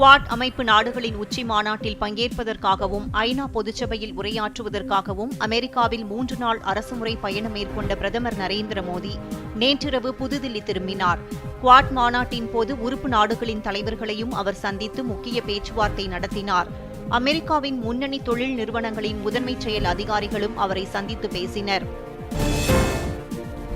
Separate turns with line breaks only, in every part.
quad அமைப்பு நாடுகளின் உச்சி மாநாட்டில் பங்கேற்பதற்காகவும் ஐநா பொதுச்சபையில் உரையாற்றுவதற்காகவும் அமெரிக்காவில் மூன்று நாள் அரசுமுறை பயணம் மேற்கொண்ட பிரதமர் நரேந்திர மோடி நேற்றிரவு புதுதில்லி திரும்பினார் குவாட் மாநாட்டின் போது உறுப்பு நாடுகளின் தலைவர்களையும் அவர் சந்தித்து முக்கிய பேச்சுவார்த்தை நடத்தினார் அமெரிக்காவின் முன்னணி தொழில் நிறுவனங்களின் முதன்மைச் செயல் அதிகாரிகளும் அவரை சந்தித்து பேசினர்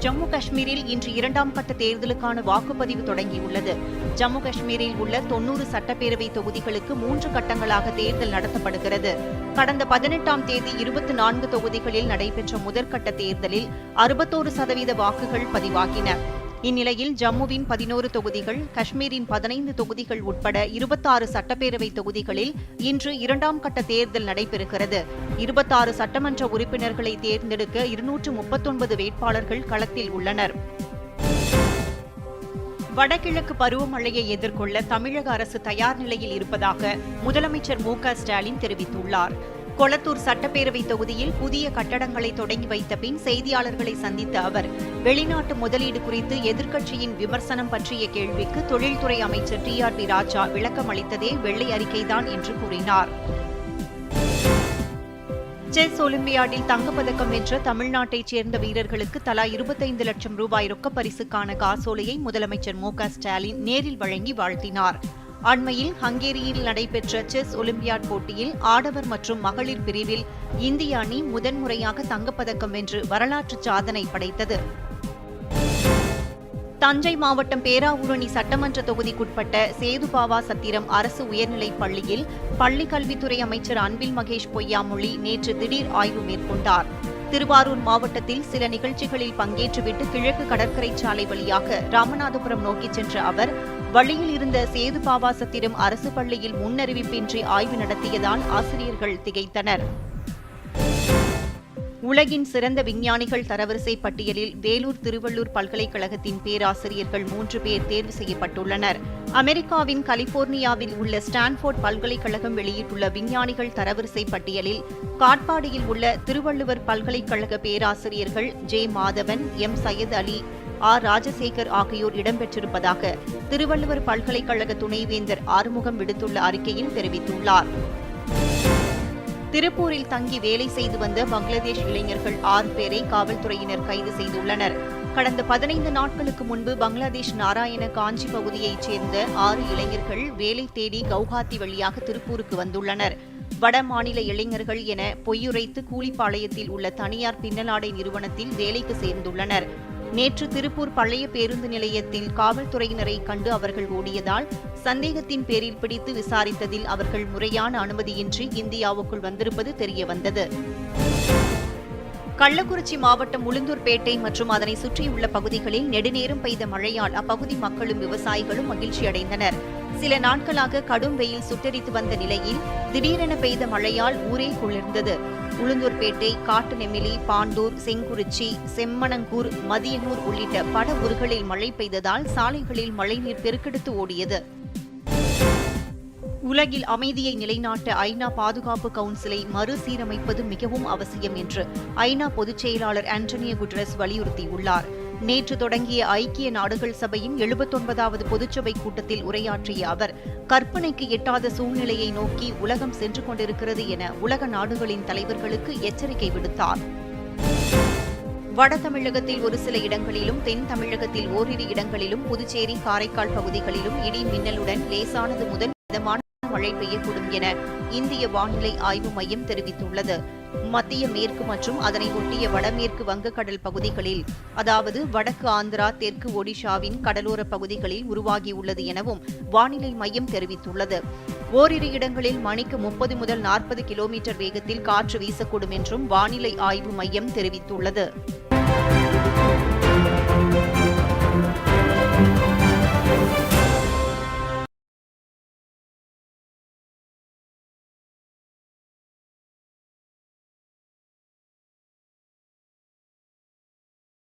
ஜம்மு காஷ்மீரில் இன்று இரண்டாம் கட்ட தேர்தலுக்கான வாக்குப்பதிவு தொடங்கியுள்ளது ஜம்மு காஷ்மீரில் உள்ள தொன்னூறு சட்டப்பேரவை தொகுதிகளுக்கு மூன்று கட்டங்களாக தேர்தல் நடத்தப்படுகிறது கடந்த பதினெட்டாம் தேதி இருபத்தி நான்கு தொகுதிகளில் நடைபெற்ற முதற்கட்ட தேர்தலில் அறுபத்தோரு சதவீத வாக்குகள் பதிவாகின இந்நிலையில் ஜம்முவின் பதினோரு தொகுதிகள் காஷ்மீரின் பதினைந்து தொகுதிகள் உட்பட இருபத்தாறு சட்டப்பேரவை தொகுதிகளில் இன்று இரண்டாம் கட்ட தேர்தல் நடைபெறுகிறது இருபத்தாறு சட்டமன்ற உறுப்பினர்களை தேர்ந்தெடுக்க இருநூற்று முப்பத்தொன்பது வேட்பாளர்கள் களத்தில் உள்ளனர் வடகிழக்கு பருவமழையை எதிர்கொள்ள தமிழக அரசு தயார் நிலையில் இருப்பதாக முதலமைச்சர் மு க ஸ்டாலின் தெரிவித்துள்ளார் கொளத்தூர் சட்டப்பேரவை தொகுதியில் புதிய கட்டடங்களை தொடங்கி வைத்த பின் செய்தியாளர்களை சந்தித்த அவர் வெளிநாட்டு முதலீடு குறித்து எதிர்க்கட்சியின் விமர்சனம் பற்றிய கேள்விக்கு தொழில்துறை அமைச்சர் டி ஆர் பி ராஜா விளக்கம் அளித்ததே வெள்ளை அறிக்கைதான் என்று கூறினார் செஸ் ஒலிம்பியாடில் தங்கப்பதக்கம் வென்ற தமிழ்நாட்டைச் சேர்ந்த வீரர்களுக்கு தலா இருபத்தைந்து லட்சம் ரூபாய் ரொக்கப் பரிசுக்கான காசோலையை முதலமைச்சர் மு க ஸ்டாலின் நேரில் வழங்கி வாழ்த்தினார் அண்மையில் ஹங்கேரியில் நடைபெற்ற செஸ் ஒலிம்பியாட் போட்டியில் ஆடவர் மற்றும் மகளிர் பிரிவில் இந்திய அணி முதன்முறையாக தங்கப்பதக்கம் வென்று வரலாற்று சாதனை படைத்தது தஞ்சை மாவட்டம் பேராவூரணி சட்டமன்ற தொகுதிக்குட்பட்ட சேதுபாவா சத்திரம் அரசு உயர்நிலைப் பள்ளியில் பள்ளிக் கல்வித்துறை அமைச்சர் அன்பில் மகேஷ் பொய்யாமொழி நேற்று திடீர் ஆய்வு மேற்கொண்டார் திருவாரூர் மாவட்டத்தில் சில நிகழ்ச்சிகளில் பங்கேற்றுவிட்டு கிழக்கு கடற்கரை சாலை வழியாக ராமநாதபுரம் நோக்கிச் சென்ற அவர் வழியில் இருந்த சேது பாவாசத்திடம் அரசு பள்ளியில் முன்னறிவிப்பின்றி ஆய்வு நடத்தியதால் ஆசிரியர்கள் திகைத்தனர் உலகின் சிறந்த விஞ்ஞானிகள் தரவரிசை பட்டியலில் வேலூர் திருவள்ளூர் பல்கலைக்கழகத்தின் பேராசிரியர்கள் மூன்று பேர் தேர்வு செய்யப்பட்டுள்ளனர் அமெரிக்காவின் கலிபோர்னியாவில் உள்ள ஸ்டான்போர்ட் பல்கலைக்கழகம் வெளியிட்டுள்ள விஞ்ஞானிகள் தரவரிசை பட்டியலில் காட்பாடியில் உள்ள திருவள்ளுவர் பல்கலைக்கழக பேராசிரியர்கள் J Madhavan M Syed Ali R Rajasekar ஆகியோர் இடம்பெற்றிருப்பதாக திருவள்ளுவர் பல்கலைக்கழக துணைவேந்தர் ஆறுமுகம் விடுத்துள்ள அறிக்கையில் தெரிவித்துள்ளார் திருப்பூரில் தங்கி வேலை செய்து வந்த பங்களாதேஷ் இளைஞர்கள் ஆறு பேரை காவல்துறையினர் கைது செய்துள்ளனர் கடந்த பதினைந்து நாட்களுக்கு முன்பு பங்களாதேஷ் நாராயண காஞ்சி பகுதியைச் சேர்ந்த ஆறு இளைஞர்கள் வேலை தேடி கவுஹாத்தி வழியாக திருப்பூருக்கு வந்துள்ளனர் வட மாநில இளைஞர்கள் என பொய்யுரைத்து கூலிப்பாளையத்தில் உள்ள தனியார் பின்னலாடை நிறுவனத்தில் வேலைக்கு சேர்ந்துள்ளனர் நேற்று திருப்பூர் பழைய பேருந்து நிலையத்தில் காவல்துறையினரை கண்டு அவர்கள் ஓடியதால் சந்தேகத்தின் பேரில் பிடித்து விசாரித்ததில் அவர்கள் முறையான அனுமதியின்றி இந்தியாவுக்குள் வந்திருப்பது தெரியவந்தது கள்ளக்குறிச்சி மாவட்டம் உளுந்தூர்பேட்டை மற்றும் அதனை சுற்றியுள்ள பகுதிகளில் நெடுநேரம் பெய்த மழையால் அப்பகுதி மக்களும் விவசாயிகளும் மகிழ்ச்சியடைந்தனர் சில நாட்களாக கடும் வெயில் சுட்டரித்து வந்த நிலையில் திடீரென பெய்த மழையால் ஊரே குளிர்ந்தது உளுந்தூர்பேட்டை காட்டுநெமிலி பாண்டூர் செங்குறிச்சி செம்மணங்கூர் மதியனூர் உள்ளிட்ட பட ஊர்களில் மழை பெய்ததால் சாலைகளில் மழைநீர் பெருக்கெடுத்து ஓடியது உலகில் அமைதியை நிலைநாட்ட ஐநா பாதுகாப்பு கவுன்சிலை மறுசீரமைப்பது மிகவும் அவசியம் என்று ஐநா பொதுச் செயலாளர் ஆண்டனியோ குட்ரஸ் வலியுறுத்தியுள்ளார் நேற்று தொடங்கிய ஐக்கிய நாடுகள் சபையின் எழுபத்தொன்பதாவது பொதுச்சபை கூட்டத்தில் உரையாற்றிய அவர் கற்பனைக்கு எட்டாத சூழ்நிலையை நோக்கி உலகம் சென்று கொண்டிருக்கிறது என உலக நாடுகளின் தலைவர்களுக்கு எச்சரிக்கை விடுத்தார் வட தமிழகத்தில் ஒரு சில இடங்களிலும் தென் தமிழகத்தில் ஓரிரு இடங்களிலும் புதுச்சேரி காரைக்கால் பகுதிகளிலும் இடி மின்னலுடன் லேசானது முதல் மழை பெய்யக்கூடும் என இந்திய வானிலை ஆய்வு மையம் தெரிவித்துள்ளது மத்திய மேற்கு மற்றும் அதனை ஒட்டிய வடமேற்கு வங்கக்கடல் பகுதிகளில் அதாவது வடக்கு ஆந்திரா தெற்கு ஒடிஷாவின் கடலோர பகுதிகளில் உருவாகியுள்ளது எனவும் வானிலை மையம் தெரிவித்துள்ளது ஓரிரு இடங்களில் மணிக்கு முப்பது முதல் நாற்பது கிலோமீட்டர் வேகத்தில் காற்று வீசக்கூடும் என்றும் வானிலை ஆய்வு மையம் தெரிவித்துள்ளது